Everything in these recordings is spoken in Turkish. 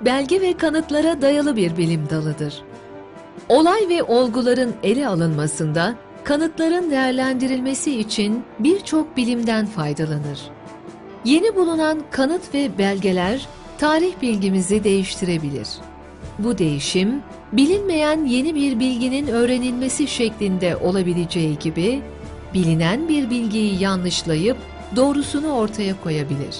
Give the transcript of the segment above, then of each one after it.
belge ve kanıtlara dayalı bir bilim dalıdır. Olay ve olguların ele alınmasında kanıtların değerlendirilmesi için birçok bilimden faydalanır. Yeni bulunan kanıt ve belgeler tarih bilgimizi değiştirebilir. Bu değişim, bilinmeyen yeni bir bilginin öğrenilmesi şeklinde olabileceği gibi, bilinen bir bilgiyi yanlışlayıp doğrusunu ortaya koyabilir.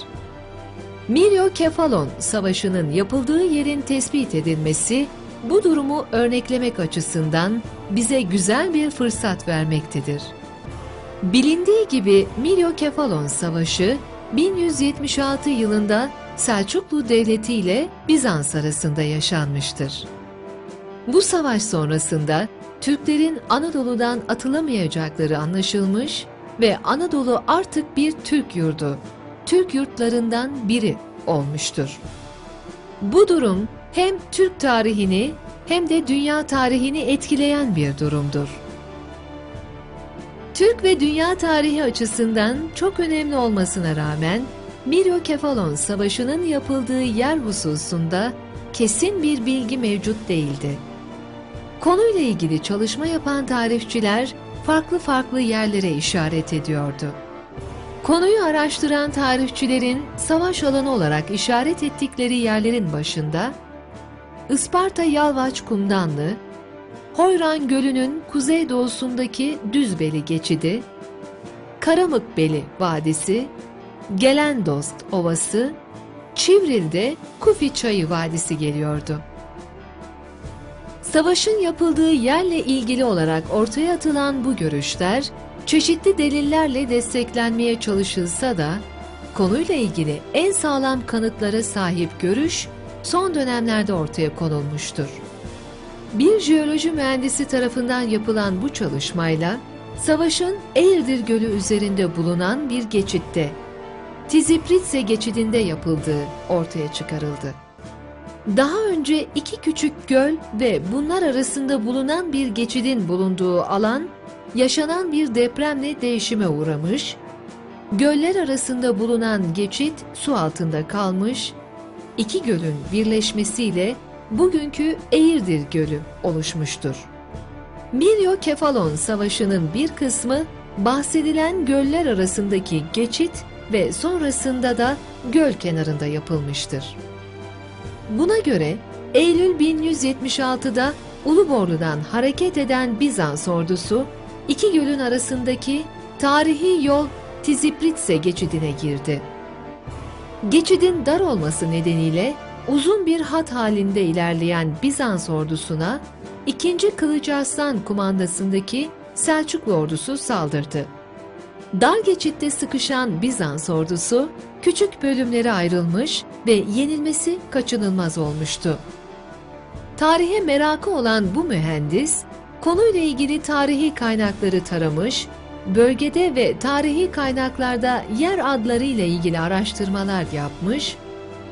Miryokefalon Savaşı'nın yapıldığı yerin tespit edilmesi, bu durumu örneklemek açısından bize güzel bir fırsat vermektedir. Bilindiği gibi Miryokefalon Savaşı 1176 yılında Selçuklu Devleti ile Bizans arasında yaşanmıştır. Bu savaş sonrasında Türklerin Anadolu'dan atılamayacakları anlaşılmış ve Anadolu artık bir Türk yurdu, Türk yurtlarından biri olmuştur. Bu durum hem Türk tarihini hem de dünya tarihini etkileyen bir durumdur. Türk ve dünya tarihi açısından çok önemli olmasına rağmen Miryokefalon Savaşı'nın yapıldığı yer hususunda kesin bir bilgi mevcut değildi. Konuyla ilgili çalışma yapan tarihçiler farklı farklı yerlere işaret ediyordu. Konuyu araştıran tarihçilerin savaş alanı olarak işaret ettikleri yerlerin başında Isparta Yalvaç Kumdanlı, Hoyran Gölü'nün kuzeydoğusundaki Düzbeli geçidi, Karamıkbeli Vadisi, Gelendost Ovası, Çivril'de Kufi Çayı Vadisi geliyordu. Savaşın yapıldığı yerle ilgili olarak ortaya atılan bu görüşler, çeşitli delillerle desteklenmeye çalışılsa da, konuyla ilgili en sağlam kanıtlara sahip görüş, son dönemlerde ortaya konulmuştur. Bir jeoloji mühendisi tarafından yapılan bu çalışmayla, savaşın Eğirdir Gölü üzerinde bulunan bir geçitte, Tizipritse geçidinde yapıldığı ortaya çıkarıldı. Daha önce iki küçük göl ve bunlar arasında bulunan bir geçidin bulunduğu alan, yaşanan bir depremle değişime uğramış, göller arasında bulunan geçit su altında kalmış, iki gölün birleşmesiyle bugünkü Eğirdir Gölü oluşmuştur. Miryokefalon Savaşı'nın bir kısmı bahsedilen göller arasındaki geçit ve sonrasında da göl kenarında yapılmıştır. Buna göre Eylül 1176'da Uluborlu'dan hareket eden Bizans ordusu iki gölün arasındaki tarihi yol Tizipritse geçidine girdi. Geçidin dar olması nedeniyle uzun bir hat halinde ilerleyen Bizans ordusuna 2. Kılıç Arslan kumandasındaki Selçuklu ordusu saldırdı. Dar geçitte sıkışan Bizans ordusu küçük bölümlere ayrılmış ve yenilmesi kaçınılmaz olmuştu. Tarihe merakı olan bu mühendis, konuyla ilgili tarihi kaynakları taramış, bölgede ve tarihi kaynaklarda yer adları ile ilgili araştırmalar yapmış,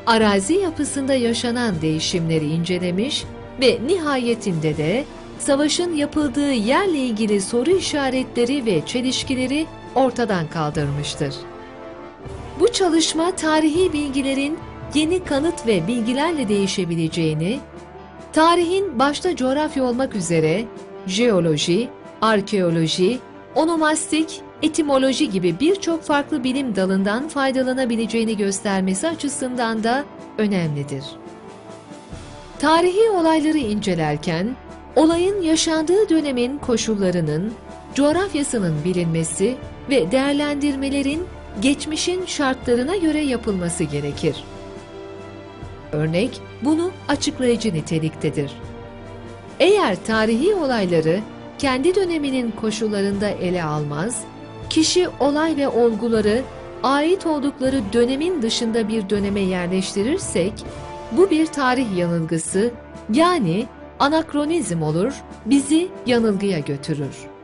arazi yapısında yaşanan değişimleri incelemiş ve nihayetinde de savaşın yapıldığı yerle ilgili soru işaretleri ve çelişkileri ortadan kaldırmıştır. Bu çalışma tarihi bilgilerin yeni kanıt ve bilgilerle değişebileceğini, tarihin başta coğrafya olmak üzere jeoloji, arkeoloji, onomastik, etimoloji gibi birçok farklı bilim dalından faydalanabileceğini göstermesi açısından da önemlidir. Tarihi olayları incelerken, olayın yaşandığı dönemin koşullarının, coğrafyasının bilinmesi ve değerlendirmelerin geçmişin şartlarına göre yapılması gerekir. Örnek bunu açıklayıcı niteliktedir. Eğer tarihi olayları kendi döneminin koşullarında ele almaz, kişi olay ve olguları ait oldukları dönemin dışında bir döneme yerleştirirsek, bu bir tarih yanılgısı yani anakronizm olur, bizi yanılgıya götürür.